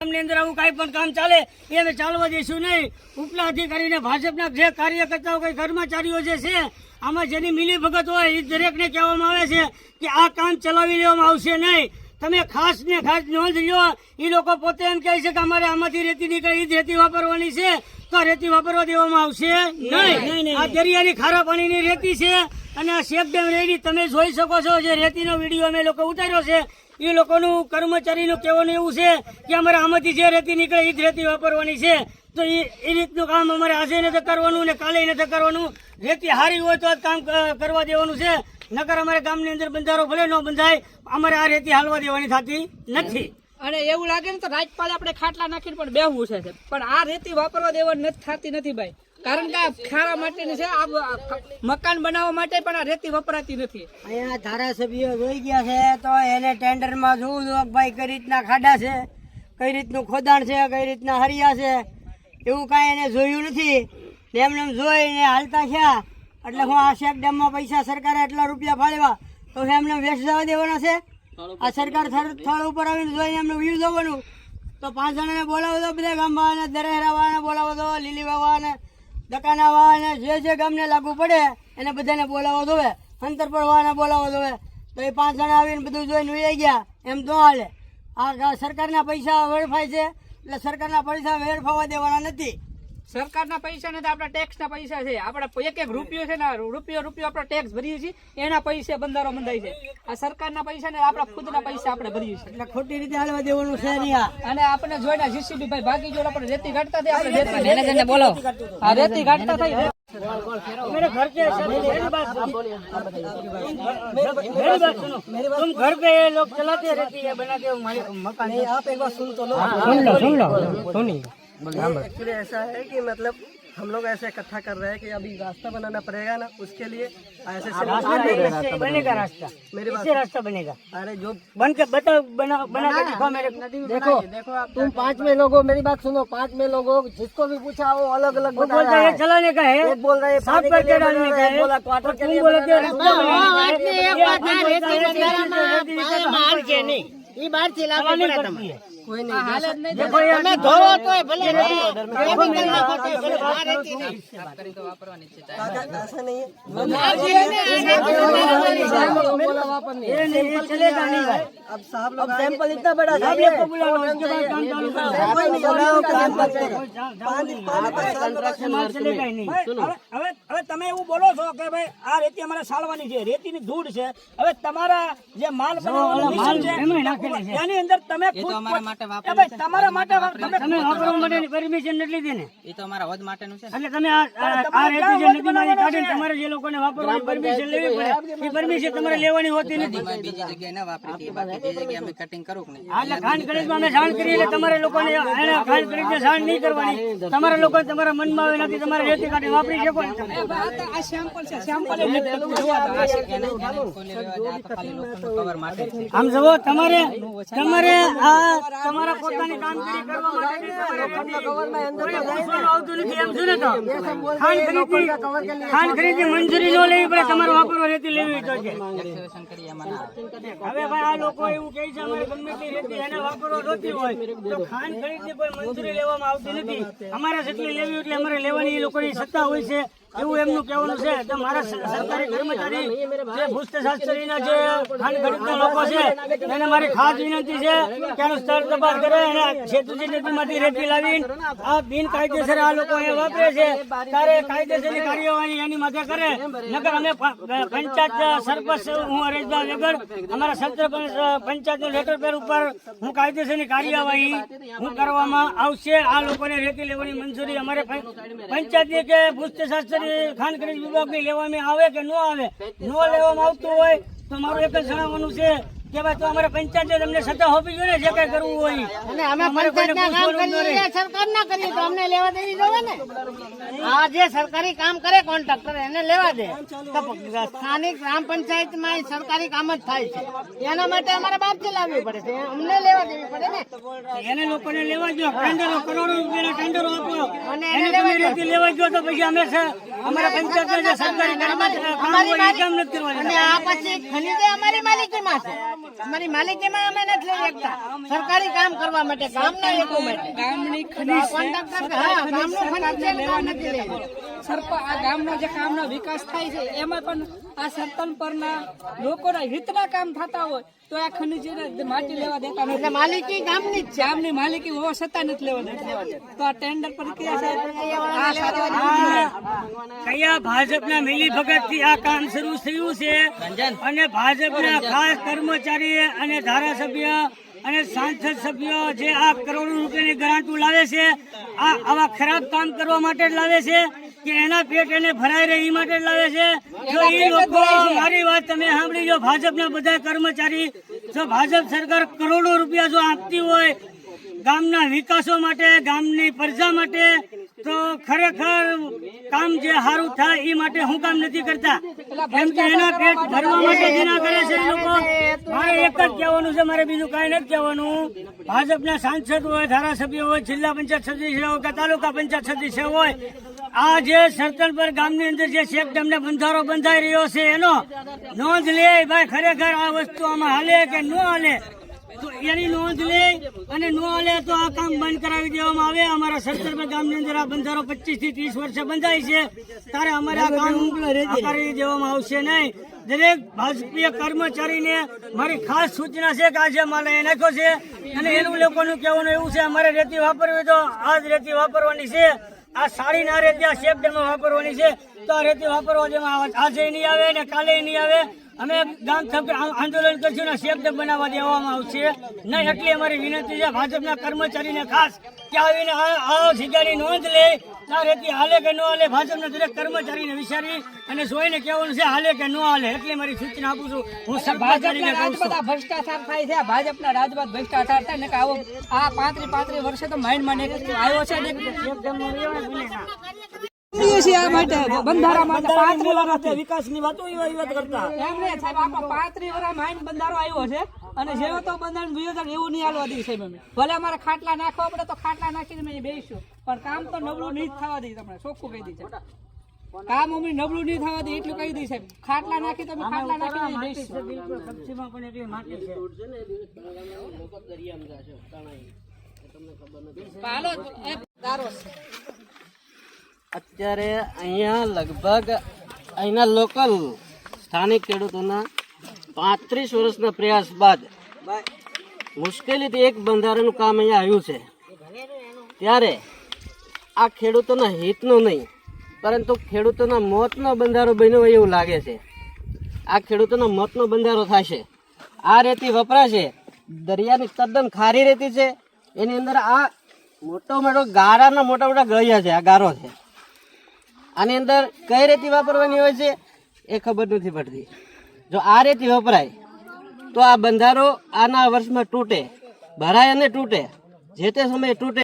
ગામની અંદર આવું કઈ પણ કામ ચાલે એ અમે ચાલવા દઈશું નહીં. ઉપલા અધિકારીને ભાજપના જે કાર્યકર્તાઓ કઈ કર્મચારીઓ જે છે આમાં જેની મિલી ભગત હોય એ દરેકને કહેવામાં આવે છે કે આ કામ ચલાવી લેવામાં આવશે નહીં. તમે ખાસ ને ખાસ નોંધ લો એ લોકો પોતે એમ કહે છે કે અમારે આમાંથી રેતી નીકળે એ જ રેતી વાપરવાની છે. તો રેતી વાપરવા દેવામાં આવશે નહીં. આ દરિયાની ખારા પાણીની રેતી છે અને આ શેક ડેમ રેડી તમે જોઈ શકો છો જે રેતીનો વીડિયો અમે લોકો ઉતાર્યો છે. એ લોકોનું કર્મચારીનું કહેવાનું એવું છે કે અમારે આમાંથી જે રેતી નીકળે એ જ રેતી વાપરવાની છે. તો એ એ રીતનું કામ અમારે આજે નથી કરવાનું ને કાલે નથી કરવાનું. રેતી હારી હોય તો જ કામ કરવા દેવાનું છે. નકર અમારે ગામની અંદર બંધારો ભલે ન બંધાય, અમારે આ રેતી હાલવા દેવાની થતી નથી. અને એવું લાગે ને તો રાજપાલ આપણે ખાટલા નાખીને પણ બેહવું છે પણ આ રેતી વાપરવા દેવાની નથી, થતી નથી ભાઈ. કારણ કે ખારા માટેની છે, આ મકાન બનાવવા માટે પણ આ રેતી વપરાતી નથી. અહીંયા ધારાસભ્યો જોઈ ગયા છે, તો એને ટેન્ડરમાં જોવું જો ભાઈ કઈ રીતના ખાડા છે, કઈ રીતનું ખોદાણ છે, કઈ રીતના હરિયા છે, એવું કાંઈ એને જોયું નથી. ને એમ જોઈને હાલતા થયા. એટલે હું આ શેક ડેમમાં પૈસા સરકારે એટલા રૂપિયા ફાળવા તો એમને વેસ્ટ જવા દેવાના છે. આ સરકાર સ્થળ ઉપર આવીને જોઈને એમને વ્યૂ જોવાનું. તો પાંચ જણાને બોલાવો તો બધા ગામવાળાને દરેહરાવાળાને બોલાવો તો લીલી વાવાને દકાનાવાળાને જે જે ગામને લાગુ પડે, એને બધાને બોલાવો જોવે. અંતરપરવાળાને બોલાવો જોવે. તો એ પાંચ જણા આવીને બધું જોઈને વહી ગયા. એમ તો હાલે. આ સરકારના પૈસા વેડફાય છે. એટલે સરકારના પૈસા વેડફાવા દેવાના નથી. સરકારના પૈસા નથી આપણા ટેક્સના પૈસા છે આપણા એક એક રૂપિયો છે ને રૂપિયો રૂપિયો આપણે ટેક્સ ભરીએ છીએ એના પૈસે બંધારો બંધાય છે આ સરકારના પૈસા ને આપણા ખુદના પૈસા આપણે ભરીએ છીએ એટલે ખોટી રીતે હાલવા દેવાનું છે નહીં આ અને આપણે જોઈને જીસીબી ભાઈ ભાગી જોડે આપણે રેતી કાઢતા થઈ આપણે રેતી મેનેજરને બોલો આ રેતી કાઢતા થઈ मेरे घर के सब मेरी बात सुनो मेरी बात सुनो तुम घर पे ये लोग चलाते रहती है बनाते हो हमारे मकान आप एक बार सुन तो लो सुन लो सुन लो सुनिए एक्चुअली ऐसा है कि मतलब हम लोग ऐसे इकट्ठा कर रहे हैं कि अभी रास्ता बनाना पड़ेगा ना उसके लिए ऐसे से रास्ता नहीं, इससे बनेगा रास्ता मेरे बात इससे रास्ता बनेगा अरे जो बन के बताओ बना बना के दिखाओ मेरे को देखो देखो आप तुम पाँच में लोगो मेरी बात सुनो पाँच में लोगो जिसको भी पूछा वो अलग अलग बता बोलता रहा है है चलाने का है बोल रहा है साफ़ करके डालने का है है बोला क्वार्टर के लिए बोले बना कि रहा है। रास्ता का है। चलानी पड़ती है कोई नहीं देखो ये धोवो तो भले ऐसा नहीं है ये नहीं ये चलेगा नहीं भाई अब साहब लोग सैंपल इतना बड़ा आप लोग को बुला लो उसके बाद काम चालू करो कोई नहीं बुलाओ कि सैंपल से पानी पानी चलेगा ही नहीं હવે હવે હવે તમે એવું બોલો છો કે ભાઈ આ રેતી અમારે સાળવાની છે રેતીની ધૂળ છે. હવે તમારા જે માલ બનાવવાનો મિશન છે એની અંદર તમે ખુદ એ ભાઈ તમારા માટે તમે વાપરવા માટેની પરમિશન નથી લીધી ને એ તો અમારા વધ માટેનું છે. એટલે તમે આ આ- આ રેતી જે નદીમાંથી કાઢીને તમારે જે લોકોને વાપરવાની પરમિશન લેવી પડે એ પરમિશન તમારે લેવાની હોતી નથી. બીજી જગ્યાએ ન વાપરી બાકી જે જગ્યાએ અમે કટિંગ કરું કે એટલે ખાંડ ખરીદમાં અમે જાણ કરી એટલે તમારે લોકોને એને ખાંડ ખરીદને જાણ નહીં કરવાની. તમારા લોકો તમારા મનમાં આવે નથી તમારે રેતી કાઢી વાપરી શકો ને તમે. આ સેમ્પલ છે સેમ્પલ આમ જુઓ તમારે તમારે આ તમારા પોતાની કામગીરી કરવા માટે કોઈ આવતું નથી એમ શું ને તો. ખાંડ ખરીદી ખાંડ ખરીદી મંજૂરી ન લેવી પડે તમારે વાપરવા રેતી લેવી તો છે. હવે ભાઈ આ લોકો એવું કહે છે અમારે ગમે તે રેતી એને વાપરવા જોતી હોય તો ખાંડ ખરીદની કોઈ મંજૂરી લેવામાં આવતી નથી. અમારે જેટલી લેવી એટલે અમારે લેવાની એ લોકોની સત્તા હોય છે એવું એમનું કહેવાનું છે. તો મારા સરકારી કર્મચારી જે ભૂસ્ત શાસ્ત્રીના જે ખાંડ ખરીદના લોકો છે એને મારી ખાસ વિનંતી છે કે એનું સ્થળ તપાસ કરે અને શેતુજી નદીમાંથી રેતી લાવીને આ બિનકાયદેસર આ લોકો અહીંયા વાપરે છે. ત્યારે કાયદેસરની કાર્યવાહી એની માથે કરે નકર અમે પંચાયત સરપંચ, હું હરેશભાઈ વેગડ અમારા સરપંચ પંચાયત લેટર પેર ઉપર હું કાયદેસરની કાર્યવાહી હું કરવામાં આવશે. આ લોકોને રેતી લેવાની મંજૂરી અમારે પંચાયતની કે ભૂસ્તશાસ્ત્રી શાસ્ત્રી ખાન વિભાગની લેવામાં આવે કે ન આવે? ન લેવામાં આવતું હોય તો મારું એક જ જણાવવાનું છે. કે ભાઈ તો અમારે પંચાયતે તમને સત્તા હોવી જોઈએ જે કઈ કરવું હોય. અને અમે પંચાયતના કામ. કરીએ સરકાર ના કરીએ તો અમને લેવા દેવી જોવે ને. આ જે સરકારી કામ કરે કોન્ટ્રાક્ટર એને લેવા દે. સ્થાનિક ગ્રામ પંચાયતમાં સરકારી કામ જ થાય છે. એના માટે અમારે બહાર ચલાવવી પડે છે. અમને લેવા દેવી પડે ને. એને લોકોને લેવા ગયો ટેન્ડરો કરોડો રૂપિયાના ટેન્ડરો આપો. અને એને તમે રીતે લેવા ગયો તો પછી અમે છે અમારા પંચાયત સરકારી કામ નથી અને આ પછી ખનીજે અમારી માલિકીમાં છે? અમારી માલિકીમાં અમે નથી લઈ શકતા. સરકારી કામ કરવા માટે ગામના લોકો માટે. ગામની ખનીજ છે. હા ગામનું ખનીજ છે નથી લઈ સરપ આ ગામનો જે કામનો વિકાસ થાય છે એમાં પણ આ સરપંચ પરના લોકોના હિતના કામ થતા હોય તો આ ખનીજને માટી લેવા દેતા નથી. માલિકી ગામની ગામની માલિકી હોવા છતાં નથી લેવા દેતા. તો આ ટેન્ડર પ્રક્રિયા છે. કયા ભાજપના મિલી ભગતથી આ કામ શરૂ થયું છે? અને ભાજપના ખાસ કર્મચારી અને ધારાસભ્ય અને સાંસદ સભ્યો જે આ કરોડો રૂપિયાની ગ્રાન્ટો લાવે છે આ આવા ખરાબ કામ કરવા માટે લાવે છે? કે એના પેટ એને ભરાઈ રહે એ માટે લાવે છે. જો એ લોકો મારી વાત તમે સાંભળી જો ભાજપના બધા કર્મચારી, જો ભાજપ સરકાર કરોડો રૂપિયા જો આપતી હોય ગામના વિકાસો માટે, ગામની પ્રજા માટે, તો ખરેખર કામ જે સારું થાય એ માટે હું કામ નથી કરતા. કેમ કે એના પેટ ભરવા માટે જે કરે છે લોકો. મારે એક જ કહેવાનું છે, મારે બીજું કાંઈ નથી કહેવાનું. ભાજપના સાંસદ હોય, ધારાસભ્ય હોય, જિલ્લા પંચાયત સદસ્ય હોય કે તાલુકા પંચાયત સદસ્ય હોય આ જે સરતલ પર ગામની અંદર જે શેખ તમને બંધારો બંધાઈ રહ્યો છે, એનો નોંધ લે ભાઈ, ખરેખર આ વસ્તુ આમાં હાલે કે ન હાલે? એની નોંધ લે અને ન હાલે તો આ કામ બંધ કરાવી દેવામાં આવે. અમારા સરસરબા ગામની અંદર આ બંધારો પચીસથી ત્રીસ વર્ષે બંધાય છે. ત્યારે અમારે આ કામ કરી દેવામાં આવશે નહીં. દરેક ભાજપીય કર્મચારીને મારી ખાસ સૂચના છે કે આજે મારે એ નાખ્યો છે. અને એનું લોકોનું કહેવાનું એવું છે, અમારે રેતી વાપરવી તો આ જ રેતી વાપરવાની છે. આ સાડી ના રેતી આ શેપ ડેમાં વાપરવાની છે. તો આ રેતી વાપરવા દેવામાં આજે નહીં આવે ને કાલે નહીં આવે. અમે ગામ સભ્ય આંદોલન કરશું ને શેપ બનાવવા દેવામાં આવશે. નહીં, એટલી અમારી વિનંતી છે. ભાજપના કર્મચારીને ખાસ કે આવીને આ જગ્યાની નોંધ લે. આ રેતી હાલે કે ન હાલે ભાજપના દરેક કર્મચારીને વિચારી અને જોઈને કહેવાનું છે હાલે કે ન હાલે? એટલે મારી સૂચના આપું છું. હું ભાજપના કહું રાજમાં ભ્રષ્ટાચાર થાય છે ભાજપના રાજમાં ભ્રષ્ટાચાર થાય ને કે આવો આ પાંત્રી પાંત્રી વર્ષે તો માઇન્ડમાં આવ્યો છે ને બંધારા માટે પાંત્રી વર્ષથી. વાતો કરતા. એમ નહીં સાહેબ આપણો પાંત્રી વર્ષ માઇન્ડ બંધારો આવ્યો છે. અને જેવો તો બંધારણ તો એવું નહીં હાલવા દઈએ સાહેબ અમે. ભલે અમારે ખાટલા નાખવા પડે તો ખાટલા નાખીને અમે બેસીશું પણ કામ તો નબળું નહીં થવા દઈએ તમને. ચોખ્ખું કહી દઈએ. કામ અમે નબળું નહીં થવા દઈએ એટલું કહી દઈશ સાહેબ. ખાટલા નાખી તો ખાટલા નાખી બેસી બિલકુલ. સબ્જીમાં પણ એટલી માટી છે. હાલો દારો છે. અત્યારે અહીંયા લગભગ અહીંના લોકલ સ્થાનિક ખેડૂતોના પાંત્રીસ વર્ષના પ્રયાસ બાદ મુશ્કેલીથી એક બંધારણનું કામ અહીંયા આવ્યું છે. ત્યારે આ ખેડૂતોના હિતનો નહીં, પરંતુ ખેડૂતોના મોતનો બંધારો બન્યો હોય એવું લાગે છે. આ ખેડૂતોના મોતનો બંધારો થશે. આ રેતી વપરાશે. દરિયાની તદ્દન ખારી રેતી છે. એની અંદર આ મોટો મોટો ગારાના મોટા મોટા ગળિયા છે, આ ગારો છે. આની અંદર કઈ રેતી વાપરવાની હોય છે એ ખબર નથી પડતી. જો આ રેતી વપરાય, તો આ બંધારો આના વર્ષમાં તૂટે, ભરાય અને તૂટે. જે તે સમયે તૂટે